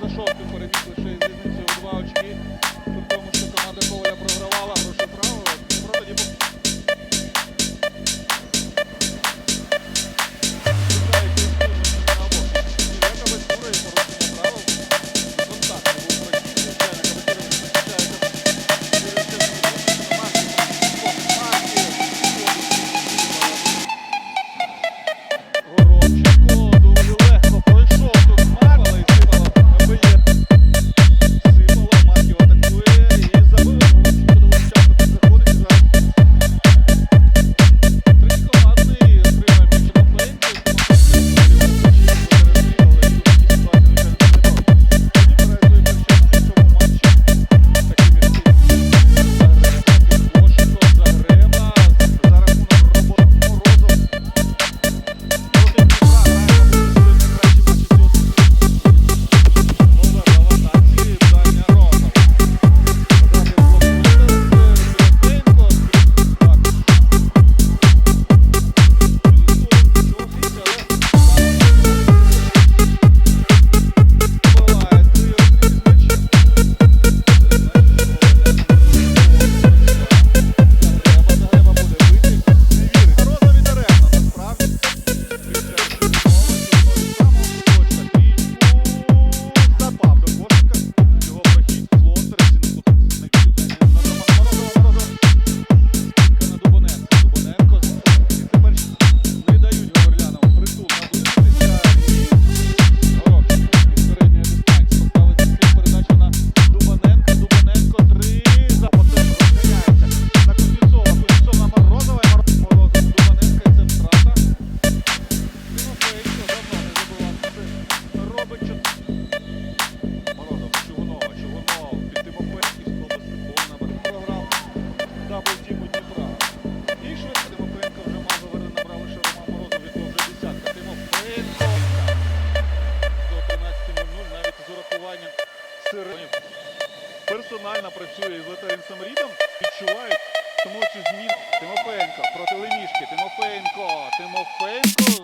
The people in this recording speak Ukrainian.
за шостим працює із Летарем Самрідом, відчувають, тому чи змін Тимофенко проти Лемішки. Тимофенко, Тимофенко.